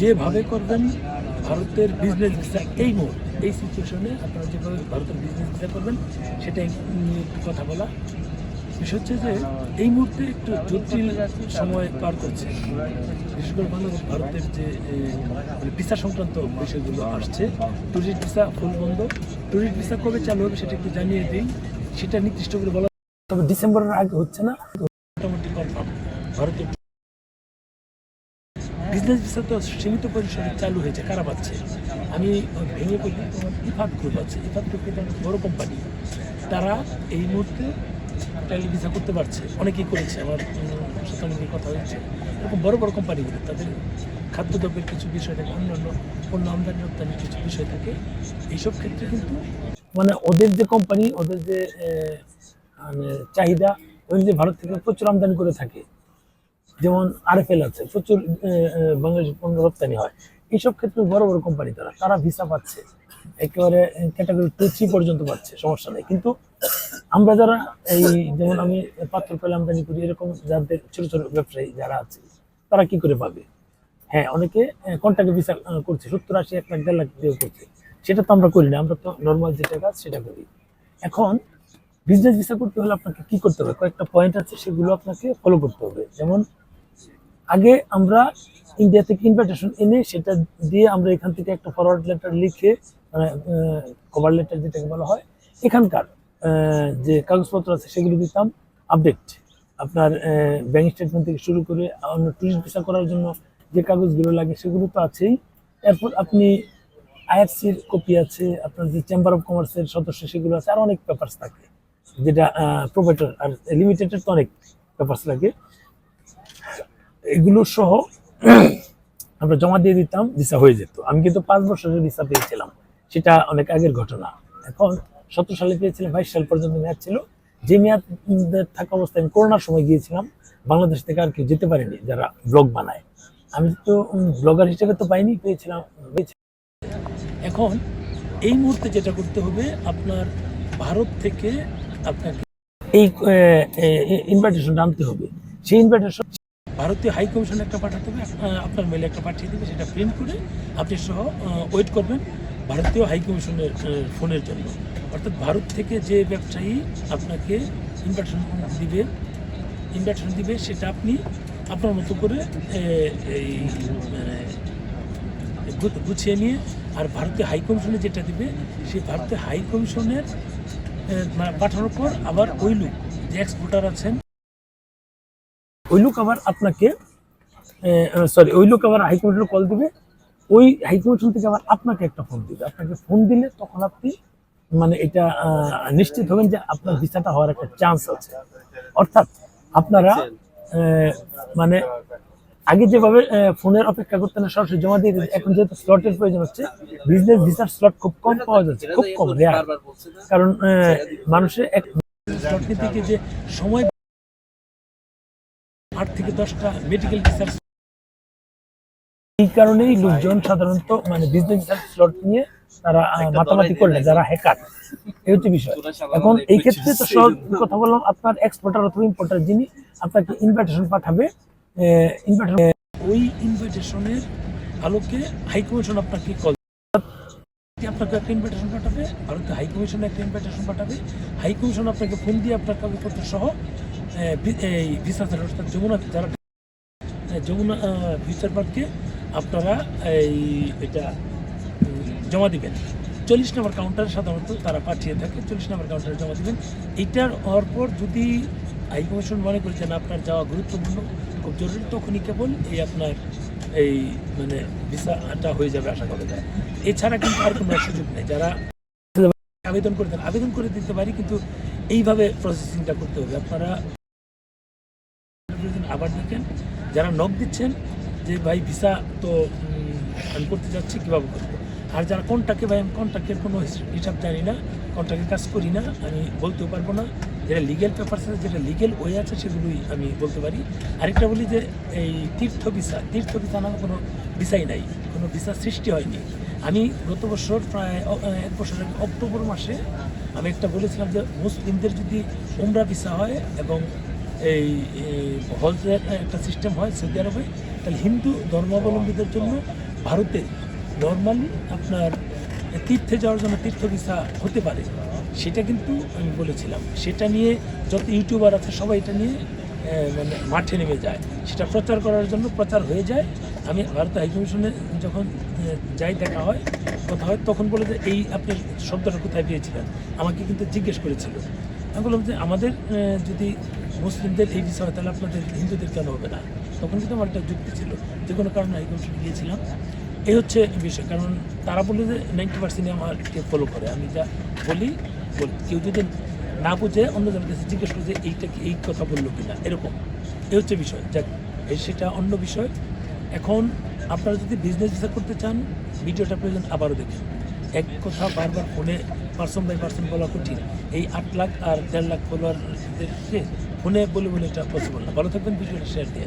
যেভাবে করবেন ভারতের বিজনেস ভিসা এই মুহূর্তে এই সিচুয়েশনে আপনারা যেভাবে ভারতের বিজনেস ভিসা করবেন সেটাই নিয়ে একটু কথা বলা। বিষয় হচ্ছে যে এই মুহূর্তে একটু জটিল সময় পার করছে। বিশেষ করে বাংলাদেশ ভারতের যে মানে ভিসা সংক্রান্ত বিষয়গুলো আসছে ট্যুরিস্ট ভিসা ফুল বন্ধ। ট্যুরিস্ট ভিসা কবে চালু হবে সেটা একটু জানিয়ে দিই। সেটা নির্দিষ্ট করে বলা তবে ডিসেম্বরের আগে হচ্ছে না? মোটামুটি কনফার্ম ভারতের বিজনেস ভিসা তো সীমিত পরিসরে চালু হয়েছে, কারা পাচ্ছে? আমি ভেঙে তোমার ইফাত গ্রুপ আছে, ইফাত গ্রুপ অনেক বড় কোম্পানি তারা এই মুহূর্তে ট্রায়াল ভিসা করতে পারছে, অনেকেই করেছে, আমার অনেকেই কথা হয়েছে এরকম বড় বড় কোম্পানিগুলো তাদের খাদ্যদ্রব্যের কিছু বিষয় থাকে, অন্যান্য পণ্য আমদানি, রপ্তানির কিছু বিষয় থাকে, এইসব ক্ষেত্রে কিন্তু মানে ওদের যে কোম্পানি ওদের যে মানে চাহিদা ওই যে ভারত থেকে প্রচুর আমদানি করে থাকে যেমন আরএফএল আছে, প্রচুর বাংলাদেশ পণ্য রপ্তানি হয়। এইসব ক্ষেত্রে বড় বড় কোম্পানি তারা তারা ভিসা পাচ্ছে। একেবারে ক্যাটাগরি টু থ্রি পর্যন্ত পাচ্ছে, সমস্যা নেই। কিন্তু আমরা যারা এই, যেমন আমি পাত্র পেলে আমদানি করি, এরকম যাদের ছোট ছোট ব্যবসায়ী যারা আছে, তারা কি করে পাবে? হ্যাঁ অনেকে কন্ট্যাক্টে ভিসা করছে, সত্তর আশি, এক লাখ, দেড় লাখ দিয়েও করছে। সেটা তো আমরা করি না, আমরা তো নর্মাল যেটা কাজ সেটা করি। এখন বিজনেস ভিসা করতে হলে আপনাকে কি করতে হবে? কয়েকটা পয়েন্ট আছে, সেগুলো আপনাকে ফলো করতে হবে। যেমন, আগে আমরা ইন্ডিয়া থেকে ইনভাইটেশন এনে সেটা দিয়ে আমরা এখান থেকে একটা ফরওয়ার্ড লেটার লিখে মানে কভার লেটার যেটাকে বলা হয়, এখানকার যে কাগজপত্র আছে সেগুলো দিতাম আপডেট আপনার ব্যাংক স্টেটমেন্ট থেকে শুরু করে অন্য টুরিস্ট ভিসা করার জন্য যে কাগজগুলো লাগে সেগুলো তো আছেই। এরপর আপনি আইএফসির কপি আছে, আপনার যে চেম্বার অফ কমার্সের সদস্য, সেগুলো আছে, আর অনেক পেপারস থাকে। যেটা প্রোভাইডার আর লিমিটেডের তো অনেক পেপারস লাগে এগুলো সহ আমরা জমা দিয়ে দিতাম ভিসা হয়ে যেত। আমি কিন্তু পাঁচ বছরের ভিসা পেয়েছিলাম। সেটা অনেক আগের ঘটনা। এখন সতেরো সালে পেয়েছিলাম, বাইশ সাল পর্যন্ত মেয়াদ ছিল। যে মেয়াদ থাকা অবস্থায় আমি করোনার সময় গিয়েছিলাম, বাংলাদেশ থেকে আর কেউ যেতে পারিনি যারা ব্লগ বানায়। আমি তো ব্লগার হিসেবে তো পাইনি, পেয়েছিলাম এখন এই মুহূর্তে যেটা করতে হবে, আপনার ভারত থেকে আপনাকে এই ইনভাইটেশনটা আনতে হবে। সেই ইনভাইটেশন ভারতীয় হাই কমিশন একটা পাঠাতে হবে আপনার মেলে একটা পাঠিয়ে দেবে, সেটা প্রিন্ট করে আপনি সহ ওয়েট করবেন ভারতীয় হাই কমিশনের ফোনের জন্য। অর্থাৎ ভারত থেকে যে ব্যবসায়ী আপনাকে ইনভাইটেশন দিবে ইনভাইটেশন দিবে, সেটা আপনি আপনার মতো করে এই গুছিয়ে নিয়ে আর ভারতীয় হাই কমিশনে যেটা দিবে, সেই ভারতীয় হাই কমিশনের পাঠানোর পর আবার ওই লোক যে এক্সপোর্টার আছেন, ওই লোক আবার আপনাকে সরি ওই লোক আবার হাই কমিশনে কল দিবে, ওই হাই কমিশন থেকে আবার আপনাকে একটা ফোন দিবে। আপনাকে ফোন দিলে তখন আপনি মানে এটা নিশ্চিত হবেন যে আপনার ভিসাটা হওয়ার একটা চান্স আছে। অর্থাৎ আপনারা মানে আগে যেভাবে ফোনের অপেক্ষা করতে না সরাসরি জমা দিয়ে এখন যেহেতু স্লটের প্রয়োজন হচ্ছে বিজনেস ভিসার স্লট খুব কম পাওয়া যাচ্ছে খুব কম রেয়ার কারণ মানুষের এক স্লট নিতে গিয়ে যে সময় আট থেকে দশটা মেডিকেল ভিসার এই কারণেই লোকজন সাধারণত মানে বিজনেস ভিসার স্লট নিয়ে তারা মাতামাতি করলে যারা হ্যাকার এই হচ্ছে বিষয়। এখন এই ক্ষেত্রে তো সব কথা বললাম আপনার এক্সপোর্টার অথবা ইম্পোর্টার যিনি আপনাকে ইনভাইটেশন পাঠাবে ইনভাইটেশন ওই ইনভাইটেশনের আলোকে হাই আপনাকে কল আপনাকে একটা ইনভিটেশন পাঠাবে ভারতীয় হাই কমিশন একটা ইনভিটেশন পাঠাবে। হাই কমিশন আপনাকে ফোন দিয়ে আপনার কাগজপত্র সহ এই ভিসা ছাড়া অর্থাৎ যমুনা, যারা যমুনা ফিউচার পার্কে আপনারা এই এটা জমা দিবেন। চল্লিশ নম্বর কাউন্টারে সাধারণত তারা পাঠিয়ে থাকে, চল্লিশ নম্বর কাউন্টারে জমা দিবেন। এইটার হওয়ার পর যদি হাই কমিশন মনে করে আপনার যাওয়া গুরুত্বপূর্ণ খুব জরুরি, তখনই কেবল এই আপনার এই মানে ভিসাটা হয়ে যাবে আশা করা যায়। এছাড়া কিন্তু আর কোনো সুযোগ নেই। যারা আবেদন করে দেন, আবেদন করে দিতে পারি, কিন্তু এইভাবে প্রসেসিংটা করতে হবে। আপনারা আবার দেখেন, যারা নখ দিচ্ছেন যে, ভাই, ভিসা তো আমি করতে যাচ্ছি, কীভাবে করব? আর যারা কন্ট্যাক্টে ভাই, আমি কন্ট্যাক্টের কোনো হিস- হিসাব জানি না কন্ট্যাক্টের কাজ করি না, আমি বলতেও পারব না। যেটা লিগেল পেপারস আছে, যেটা লিগেল ওয়ে আছে, সেগুলোই আমি বলতে পারি। আরেকটা বলি যে, এই তীর্থ ভিসা তীর্থ ভিসা নামে কোনো ভিসাই নাই, কোনো ভিসা সৃষ্টি হয়নি। আমি গত বছর প্রায় এক বছর অক্টোবর মাসে আমি একটা বলেছিলাম যে, মুসলিমদের যদি উমরা ভিসা হয় এবং এই এই হজের একটা সিস্টেম হয় সৌদি আরবে, তাহলে হিন্দু ধর্মাবলম্বীদের জন্য ভারতে নর্মালি আপনার তীর্থে যাওয়ার জন্য তীর্থ ভিসা হতে পারে। সেটা কিন্তু আমি বলেছিলাম। সেটা নিয়ে যত ইউটিউবার আছে, সবাই এটা নিয়ে মানে মাঠে নেমে যায়। সেটা প্রচার করার জন্য প্রচার হয়ে যায়। আমি ভারত হাইকমিশনে যখন যাই দেখা হয়, কথা হয়, তখন বলে যে, এই আপনি শব্দটা কোথায় পেয়েছিলেন? আমাকে কিন্তু জিজ্ঞেস করেছিল। আমি বললাম যে, আমাদের যদি মুসলিমদের এই বিষয় হয়, তাহলে আপনাদের হিন্দুদের কেন হবে না? তখন কিন্তু আমার একটা যুক্তি ছিল। যে কোনো কারণে হাইকমিশনে গিয়েছিলাম। এই হচ্ছে বিষয়। কারণ তারা বলে যে, নাইনটি পার্সেন্ট আমাকে ফলো করে। আমি যা বলি বলি, কেউ যদি না বুঝে অন্যজনের কাছে জিজ্ঞেস করে যে এইটা কি এই কথা বলল কিনা, এরকম। এই হচ্ছে বিষয়। যাক সেটা অন্য বিষয়। এখন আপনারা যদি বিজনেস ভিসা করতে চান, ভিডিওটা প্রয়োজন আবারও দেখুন এক কথা বারবার ফোনে পার্সন বাই পার্সন বলা কঠিন। এই আট লাখ আর দেড় লাখ ফলোয়ারদেরকে ফোনে বলে বলে এটা পসিবল না। ভালো থাকবেন, ভিডিওটা শেয়ার দিয়ে